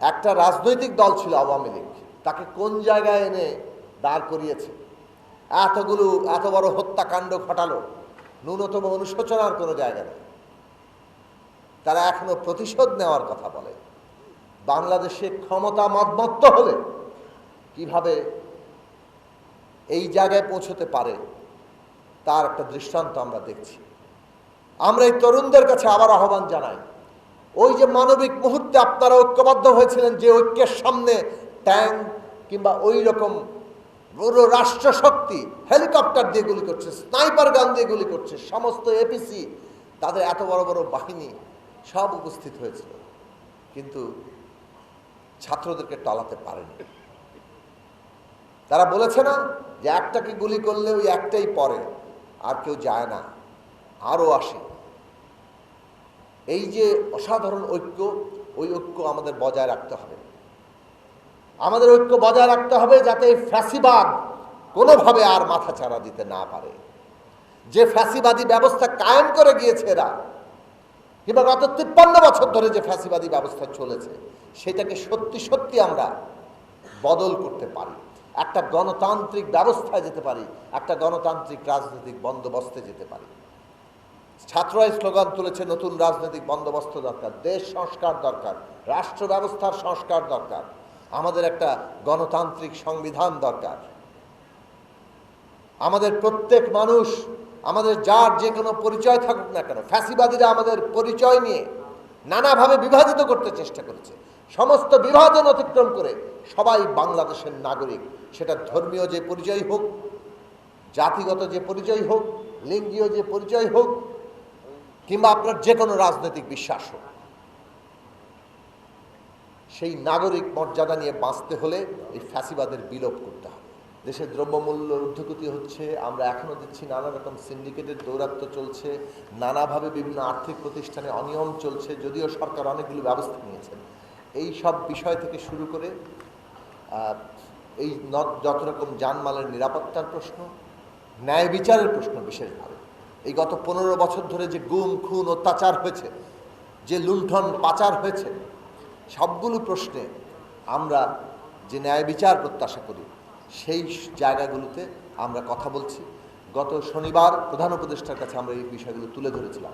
একটা রাজনৈতিক দল ছিল আওয়ামী লীগ। তাকে কোন জায়গায় এনে দাঁড় করিয়েছে? এতগুলো, এত বড় হত্যাকাণ্ড ঘটালো, ন্যূনতম অনুশোচনার কোনো জায়গা নেই। তারা এখনও প্রতিশোধ নেওয়ার কথা বলে। বাংলাদেশে ক্ষমতা মতমত্ত হলে কীভাবে এই জায়গায় পৌঁছতে পারে, তার একটা দৃষ্টান্ত আমরা দেখছি। আমরা এই তরুণদের কাছে আবার আহ্বান জানাই। ওই যে মানবিক মুহূর্তে আপনারা ঐক্যবদ্ধ হয়েছিলেন যে ঐক্যের সামনে ট্যাঙ্ক কিংবা ওই রকম পুরো রাষ্ট্রশক্তি, হেলিকপ্টার দিয়ে গুলি করছে, স্নাইপার গান দিয়ে গুলি করছে, সমস্ত এপিসি তাদের এত বড় বড় বাহিনী সব উপস্থিত হয়েছিল। কিন্তু ছাত্রদেরকে টলাতে পারেনি। তারা বলেছে না যে একটাকে গুলি করলে ওই একটাই পরে আর কেউ যায় না। আরও আসে। এই যে অসাধারণ ঐক্য, ওই ঐক্য আমাদের বজায় রাখতে হবে। আমাদের ঐক্য বজায় রাখতে হবে যাতে এই ফ্যাসিবাদ কোনোভাবে আর মাথা চাড়া দিতে না পারে। যে ফ্যাসিবাদী ব্যবস্থা কায়েম করে গিয়েছে এরা, কিংবা গত তিপ্পান্ন বছর ধরে যে ফ্যাসিবাদী ব্যবস্থা চলেছে, সেটাকে সত্যি সত্যি আমরা বদল করতে পারি। একটা গণতান্ত্রিক ব্যবস্থায় যেতে পারি, একটা গণতান্ত্রিক রাজনৈতিক বন্দোবস্তে যেতে পারি। ছাত্ররাই স্লোগান তুলেছে, নতুন রাজনৈতিক বন্দোবস্ত দরকার, দেশ সংস্কার দরকার, রাষ্ট্র ব্যবস্থার সংস্কার দরকার, আমাদের একটা গণতান্ত্রিক সংবিধান দরকার। আমাদের প্রত্যেক মানুষ, আমাদের যার যে কোনো পরিচয় থাকুক না কেন, ফ্যাসিবাদীরা আমাদের পরিচয় নিয়ে নানাভাবে বিভাজিত করতে চেষ্টা করেছে। সমস্ত বিভাজন অতিক্রম করে সবাই বাংলাদেশের নাগরিক, সেটা ধর্মীয় যে পরিচয় হোক, জাতিগত যে পরিচয় হোক, লিঙ্গীয় যে পরিচয় হোক কিংবা আপনার যে কোনো রাজনৈতিক বিশ্বাস হোক। সেই নাগরিক মর্যাদা নিয়ে বাঁচতে হলে এই ফ্যাসিবাদের বিলোপ করতে হবে। দেশের দ্রব্যমূল্য ঊর্ধ্বগতি হচ্ছে, আমরা এখনও দিচ্ছি নানা রকম সিন্ডিকেটের দৌরাত্ম্য চলছে, নানাভাবে বিভিন্ন আর্থিক প্রতিষ্ঠানে অনিয়ম চলছে, যদিও সরকার অনেকগুলো ব্যবস্থা নিয়েছেন এই সব বিষয় থেকে শুরু করে এই যত রকম যানমালের নিরাপত্তার প্রশ্ন, ন্যায় বিচারের প্রশ্ন বিশেষভাবে। এই গত পনেরো বছর ধরে যে গুম, খুন অত্যাচার হয়েছে, যে লুণ্ঠন, পাচার হয়েছে, সবগুলো প্রশ্নে আমরা যে ন্যায় বিচার প্রত্যাশা করি, সেই জায়গাগুলোতে আমরা কথা বলছি। গত শনিবার প্রধান উপদেষ্টার কাছে আমরা এই বিষয়গুলো তুলে ধরেছিলাম।